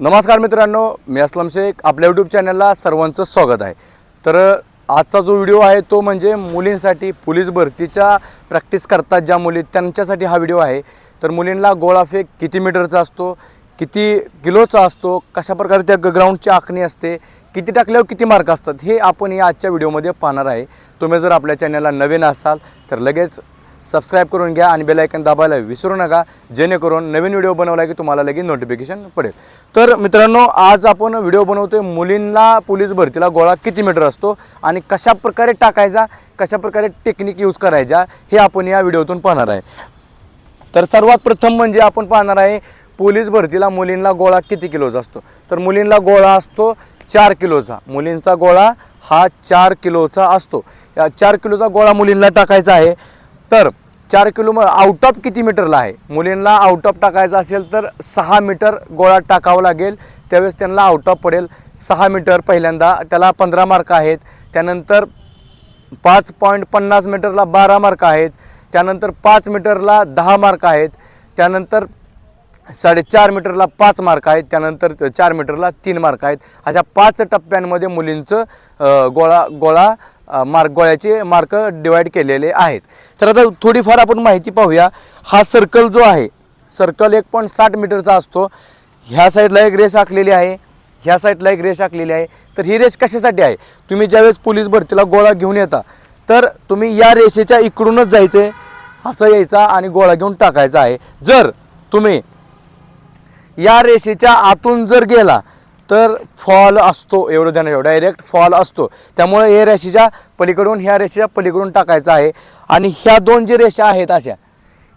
नमस्कार मित्रांनो मी असलम शेख. आपल्या यूट्यूब चॅनलला सर्वांचं स्वागत आहे. तर आजचा जो व्हिडिओ आहे तो म्हणजे मुलींसाठी पोलीस भरतीच्या प्रॅक्टिस करतात ज्या मुली त्यांच्यासाठी हा व्हिडिओ आहे. तर मुलींना गोळाफेक किती मीटरचा असतो किती किलोचा असतो कशा प्रकारे त्या ग्राउंडची आखणी असते किती टाकल्यावर किती मार्क असतात हे आपण या आजच्या व्हिडिओमध्ये पाहणार आहे. तुम्ही जर आपल्या चॅनलला नवीन असाल तर लगेच सबस्क्राईब करून घ्या आणि बेलायकन दाबायला विसरू नका. जेणेकरून नवीन व्हिडिओ बनवला की तुम्हाला लगेच नोटिफिकेशन पडेल. तर मित्रांनो आज आपण व्हिडिओ बनवतोय मुलींना पोलीस भरतीला गोळा किती मीटर असतो आणि कशा प्रकारे टाकायचा कशा प्रकारे टेक्निक यूज करायच्या हे आपण या व्हिडिओतून पाहणार आहे. तर सर्वात प्रथम म्हणजे आपण पाहणार आहे पोलीस भरतीला मुलींना गोळा किती किलोचा असतो? तर मुलींना गोळा असतो चार किलोचा मुलींचा गोळा हा चार किलोचा असतो. या चार किलोचा गोळा मुलींना टाकायचा आहे. तर चार किलो मग आउट ऑफ किती मीटरला आहे? मुलींना आउट ऑफ टाकायचं असेल तर सहा मीटर गोळा टाकावं लागेल. त्यावेळेस त्यांना आउट ऑफ पडेल. सहा मीटर पहिल्यांदा त्याला पंधरा मार्क आहेत. त्यानंतर पाच पॉईंट पन्नास मीटरला बारा मार्क आहेत. त्यानंतर पाच मीटरला दहा मार्क आहेत. त्यानंतर साडेचार मीटरला पाच मार्क आहेत. त्यानंतर चार मीटरला तीन मार्क आहेत. अशा पाच टप्प्यांमध्ये मुलींचं गोळा गोळा मार्क गोळ्याचे मार्क डिवाईड केलेले आहेत. तर आता थोडीफार आपण माहिती पाहूया. हा सर्कल जो आहे सर्कल एक पॉईंट साठ मीटरचा असतो. ह्या साईडला एक रेष आखलेली आहे. ह्या साईडला एक रेष आखलेली आहे. तर ही रेष कशासाठी आहे? तुम्ही ज्यावेळेस पोलीस भरतीला गोळा घेऊन येता तर तुम्ही या रेषेच्या इकडूनच जायचं. आहे असं यायचा आणि गोळा घेऊन टाकायचा आहे. जर तुम्ही या रेषेच्या आतून जर गेला तर फॉल असतो एवढं ध्यान ठेवा डायरेक्ट फॉल असतो. त्यामुळे या रेषेच्या पलीकडून ह्या रेषेच्या पलीकडून टाकायचं आहे. आणि ह्या दोन जे रेषा आहेत अशा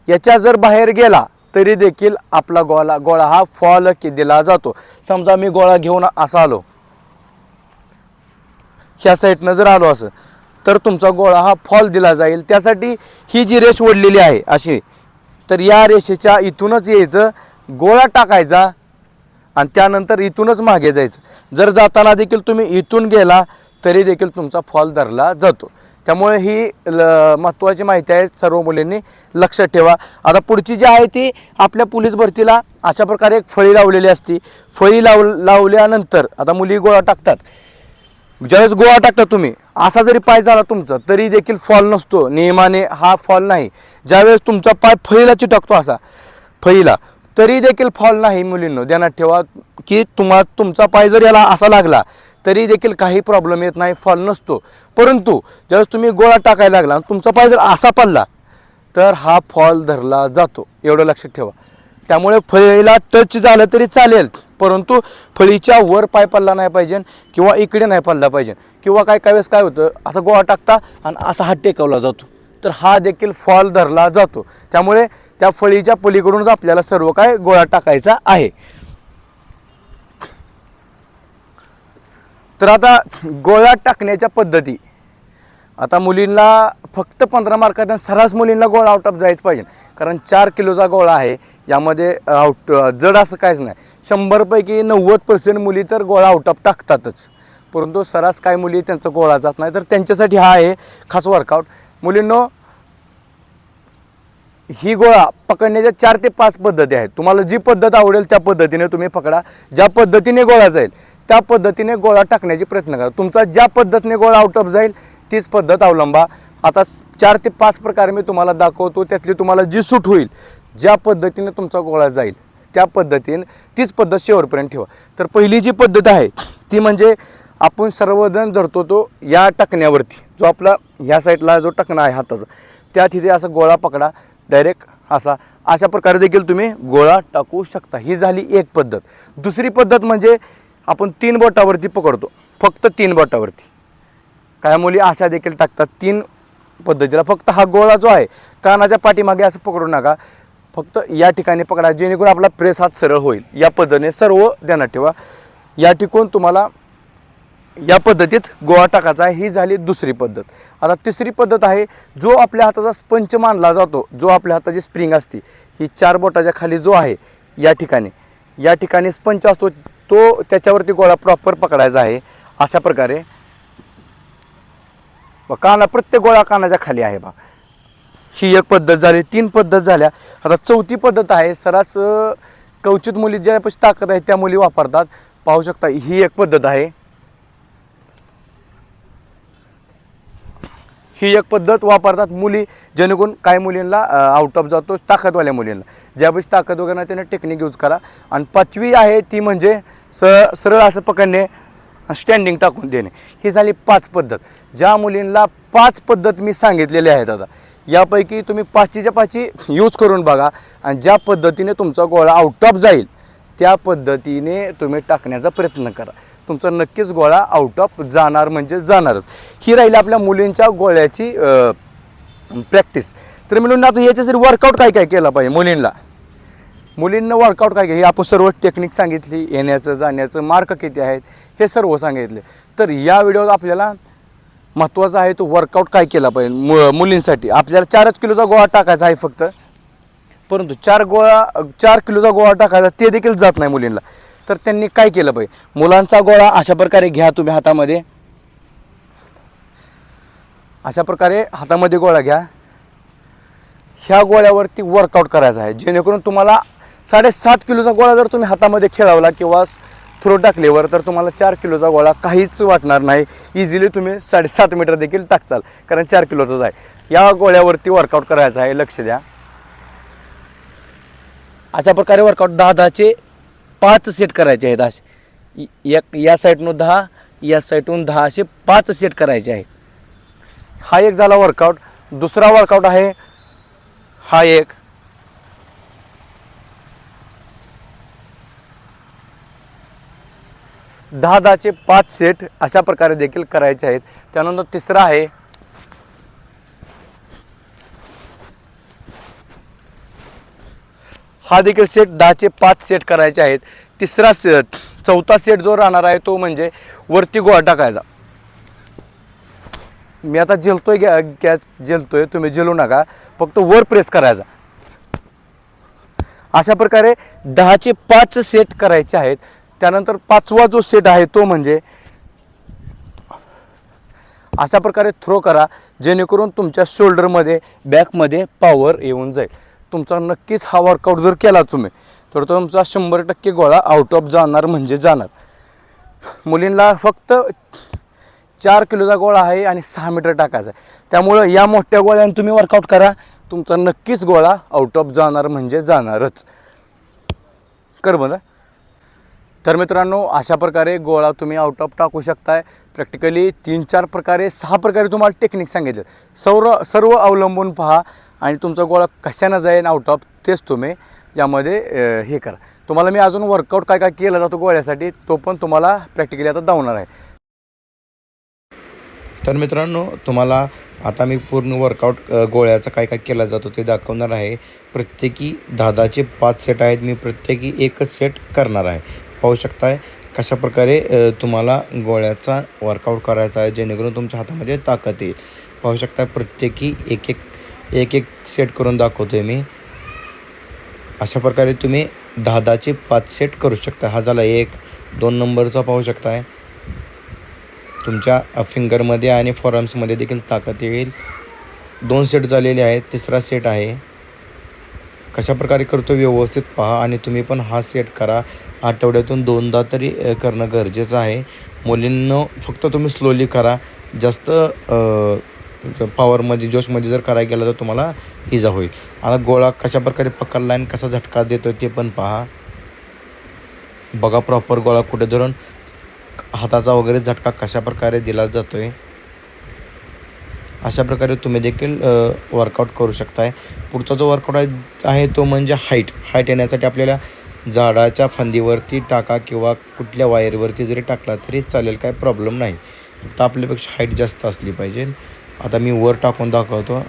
याच्या जर बाहेर गेला तरी देखील आपला गोळा गोळा हा फॉल दिला जातो. समजा मी गोळा घेऊन असा आलो. ह्या साईडनं जर आलो असं तर तुमचा गोळा हा फॉल दिला जाईल. त्यासाठी ही जी रेष ओढलेली आहे अशी तर या रेषेच्या इथूनच यायचं गोळा टाकायचा आणि त्यानंतर इथूनच मागे जायचं. जर जाताना देखील तुम्ही इथून गेला तरी देखील तुमचा फॉल धरला जातो. त्यामुळे ही ल महत्त्वाची माहिती आहे सर्व मुलींनी लक्षात ठेवा. आता पुढची जी आहे ती आपल्या पोलीस भरतीला अशा प्रकारे एक फळी लावलेली असती. फळी लाव लावल्यानंतर आता मुली गोळा टाकतात. ज्यावेळेस गोळा टाकता तुम्ही असा जरी पाय झाला तुमचा तरी देखील फॉल नसतो. नियमाने हा फॉल नाही. ज्यावेळेस तुमचा पाय फळीला चिटकतो असा फळीला तरी देखील फॉल नाही मुलींनो. ध्यानात ठेवा की तुम्हा तुमचा पाय जर याला असा लागला तरी देखील काही प्रॉब्लेम येत नाही फॉल नसतो. परंतु ज्यावेळेस तुम्ही गोळा टाकायला लागला आणि तुमचा पाय जर असा पडला तर हा फॉल धरला जातो. एवढं लक्षात ठेवा. त्यामुळे फळीला टच झालं तरी चालेल परंतु फळीच्या वर पाय पडला नाही पाहिजे किंवा इकडे नाही पडला पाहिजे. किंवा काय काय वेळेस काय होतं असं गोळा टाकता आणि असा हात टेकवला जातो. तर हा देखील फॉल धरला जातो. त्यामुळे त्या फळीच्या पलीकडूनच आपल्याला सर्व काय गोळा टाकायचा आहे. तर आता गोळा टाकण्याच्या पद्धती. आता मुलींना फक्त पंधरा मार्कात सर्रास मुलींना गोळा आउट ऑफ जायच पाहिजे. कारण चार किलोचा गोळा आहे यामध्ये आउट जड असं काहीच नाही. शंभरपैकी नव्वद पर्सेंट मुली तर गोळा आउट ऑफ टाकतातच. परंतु सरास काय मुली त्यांचा गोळा जात नाही तर त्यांच्यासाठी हा आहे खास वर्कआउट मुलींनो ही गोळा पकडण्याच्या चार ते पाच पद्धती आहेत. तुम्हाला जी पद्धत आवडेल त्या पद्धतीने तुम्ही पकडा. ज्या पद्धतीने गोळा जाईल त्या पद्धतीने गोळा टाकण्याचे प्रयत्न करा. तुमचा ज्या पद्धतीने गोळा आउट ऑफ जाईल तीच पद्धत अवलंबा. आता चार ते पाच प्रकारे मी तुम्हाला दाखवतो त्यातली तुम्हाला जी सूट होईल ज्या पद्धतीने तुमचा गोळा जाईल त्या पद्धतीने तीच पद्धत शेवटपर्यंत ठेवा. तर पहिली जी पद्धत आहे ती म्हणजे आपण सर्वजण धरतो तो या टकण्यावरती. जो आपला ह्या साईडला जो टकणा आहे हाताचा त्या तिथे असा गोळा पकडा. डायरेक्ट असा. अशा प्रकारे देखील तुम्ही गोळा टाकू शकता. ही झाली एक पद्धत. दुसरी पद्धत म्हणजे आपण तीन बोटावरती पकडतो. फक्त तीन बोटावरती. काय मुली अशा देखील टाकतात तीन पद्धतीला. फक्त हा गोळा जो आहे कानाच्या पाठीमागे असं पकडू नका. फक्त या ठिकाणी पकडा जेणेकरून आपला प्रेस हात सरळ होईल. या पद्धतीने सर्व ध्यानात ठेवा. या ठिकून तुम्हाला या पद्धतीत गोळा टाकायचा आहे. ही झाली दुसरी पद्धत. आता तिसरी पद्धत आहे जो आपल्या हाताचा स्पंच मानला जातो जो आपल्या हाताची स्प्रिंग असते ही चार बोटाच्या खाली जो आहे या ठिकाणी या ठिकाणी स्पंच असतो तो त्याच्यावरती गोळा प्रॉपर पकडायचा आहे अशा प्रकारे. काना प्रत्येक गोळा कानाच्या खाली आहे बा. ही एक पद्धत झाली तीन पद्धत झाल्या. आता चौथी पद्धत आहे सरास कवचित मुली ज्यापाशी ताकद आहे त्या मुली वापरतात. पाहू शकता ही एक पद्धत आहे. ही एक पद्धत वापरतात मुली जेणेकरून काही मुलींना आउट ऑफ जातो ताकदवाल्या मुलींना. ज्यावेळेस ताकद वगैरे नाही टेक्निक यूज करा. आणि पाचवी आहे ती म्हणजे स सरळ असं पकडणे स्टँडिंग टाकून देणे. ही झाली पाच पद्धत. ज्या मुलींना पाच पद्धत मी सांगितलेली आहेत आता. यापैकी तुम्ही पाचीच्या पाची यूज करून बघा. आणि ज्या पद्धतीने तुमचा गोळा आउट ऑफ जाईल त्या पद्धतीने तुम्ही टाकण्याचा प्रयत्न करा. तुमचा नक्कीच गोळा आउट ऑफ जाणार म्हणजे जाणारच. ही राहिली आपल्या मुलींच्या गोळ्याची प्रॅक्टिस तर मिळून आता याच्यासाठी वर्कआउट काय काय केला पाहिजे मुलींना? मुलींना वर्कआउट काय काय? हे आपण सर्व टेक्निक सांगितली येण्याचं जाण्याचं मार्क किती आहेत हे सर्व सांगितले. तर या व्हिडिओत आपल्याला महत्त्वाचा आहे तो वर्कआउट काय केला पाहिजे मु मुलींसाठी. आपल्याला चारच किलोचा गोळा टाकायचा आहे फक्त. परंतु चार गोळा चार किलोचा गोळा टाकायचा ते देखील जात नाही मुलींना. तर त्यांनी काय केलं पाहिजे मुलांचा गोळा अशा प्रकारे घ्या तुम्ही हातामध्ये. अशा प्रकारे हातामध्ये गोळा घ्या. ह्या गोळ्यावरती वर्कआउट करायचा आहे. जेणेकरून तुम्हाला साडेसात किलोचा गोळा जर तुम्ही हातामध्ये खेळावला किंवा थ्रो टाकल्यावर तर तुम्हाला चार किलोचा गोळा काहीच वाटणार नाही. इझिली तुम्ही साडेसात मीटर देखील टाकचाल कारण चार किलोचाच आहे. या गोळ्यावरती वर्कआउट करायचं आहे. लक्ष द्या. अशा प्रकारे वर्कआउट दहा दहाचे पाच सेट करायचे आहेत असे. एक या साईडनं दहा या साईडून दहा असे पाच सेट करायचे आहेत. हा एक झाला वर्कआउट दुसरा वर्कआउट आहे. हा एक. दहा दहाचे पाच सेट अशा प्रकारे देखील करायचे आहेत. त्यानंतर तिसरा आहे. हा देखील सेट दहाचे पाच सेट करायचे आहेत. तिसरा सेट चौथा सेट जो राहणार आहे तो म्हणजे वरती गोळा टाकायचा. मी आता झेलतोय गॅ गॅस झेलतोय तुम्ही झेलू नका. फक्त वर प्रेस करायचा. अशा प्रकारे दहाचे पाच सेट करायचे आहेत. त्यानंतर पाचवा जो सेट आहे तो म्हणजे अशा प्रकारे थ्रो करा जेणेकरून तुमच्या शोल्डरमध्ये बॅकमध्ये पॉवर येऊन जाईल. तुमचा नक्कीच हा वर्कआउट जर केला तुम्ही तर तुमचा शंभर टक्के गोळा आउट ऑफ जाणार म्हणजे जाणार. मुलींना फक्त चार किलोचा गोळा आहे आणि सहा मीटर टाकायचा आहे. त्यामुळं या मोठ्या गोळ्याने तुम्ही वर्कआउट करा तुमचा नक्कीच गोळा आउट ऑफ जाणार म्हणजे जाणारच. कर बघा तर मित्रांनो अशा प्रकारे गोळा तुम्ही आउट ऑफ टाकू शकताय. प्रॅक्टिकली तीन चार प्रकारे सहा प्रकारे तुम्हाला टेक्निक सांगितलं. सर्व सर्व अवलंबून पहा. आणि तुमचा गोळा कशानं जाईल आउट ऑफ तेच तुम्ही यामध्ये हे करा. तुम्हाला मी अजून वर्कआउट काय काय केला जातो गोळ्यासाठी तो पण तुम्हाला प्रॅक्टिकली आता धावणार आहे. तर मित्रांनो तुम्हाला आता मी पूर्ण वर्कआउट गोळ्याचा काय काय केला जातो ते दाखवणार आहे. प्रत्येकी दहाचे पाच सेट आहेत मी प्रत्येकी एकच सेट करणार आहे. पाहू शकताय कशा प्रकारे तुम्हाला गोळ्याचा वर्कआउट करायचा आहे जेणेकरून तुमच्या हातामध्ये ताकद येईल. पाहू शकता प्रत्येकी एक एक एक एक सेट करून दाखवतो आहे मी. अशा प्रकारे तुम्ही दहा दहाचे पाच सेट करू शकता. हा झाला एक. दोन नंबरचा पाहू शकताय. तुमच्या फिंगरमध्ये आणि फॉरम्समध्ये देखील ताकद येईल. दोन सेट झालेले आहेत. तिसरा सेट आहे. कशा प्रकारे करतो व्यवस्थित पहा आणि तुम्ही पण हा सेट करा. आठवड्यातून दोनदा तरी करणं गरजेचं आहे. मुलींना फक्त तुम्ही स्लोली करा. जास्त पॉवरमध्ये जोशमध्ये जर करायला गेला तर तुम्हाला इजा होईल. आता गोळा कशा प्रकारे पकडला आणि कसा झटका देतो ते पण पहा. बघा प्रॉपर गोळा कुठे धरून हाताचा वगैरे झटका कशा प्रकारे दिला जातो आहे अशा प्रकारे तुम्ही देखील वर्कआउट करू शकताय. पुढचा जो वर्कआउट आहे आहे तो म्हणजे हाईट हाईट येण्यासाठी आपल्याला झाडाच्या फांदीवरती टाका किंवा कुठल्या वायरवरती जरी टाकला तरी चालेल काय प्रॉब्लेम नाही. फक्त आपल्यापेक्षा हाईट जास्त असली पाहिजे. आता मी वर टाकून दाखवतो.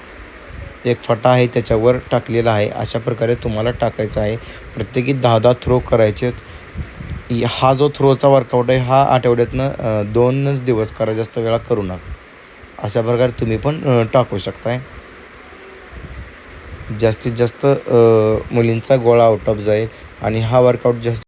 एक फटा आहे त्याच्यावर टाकलेला आहे. अशा प्रकारे तुम्हाला टाकायचा आहे. प्रत्येकी दहा दहा थ्रो करायचे आहेत. हा जो थ्रोचा वर्कआउट आहे हा आठवड्यातनं दोनच दिवस करा. जास्त वेळा करू नका. अशा प्रकारे तुम्ही पण टाकू शकताय. जास्तीत जास्त मुलींचा गोळा आउट ऑफ जाईल. आणि हा वर्कआउट जास्त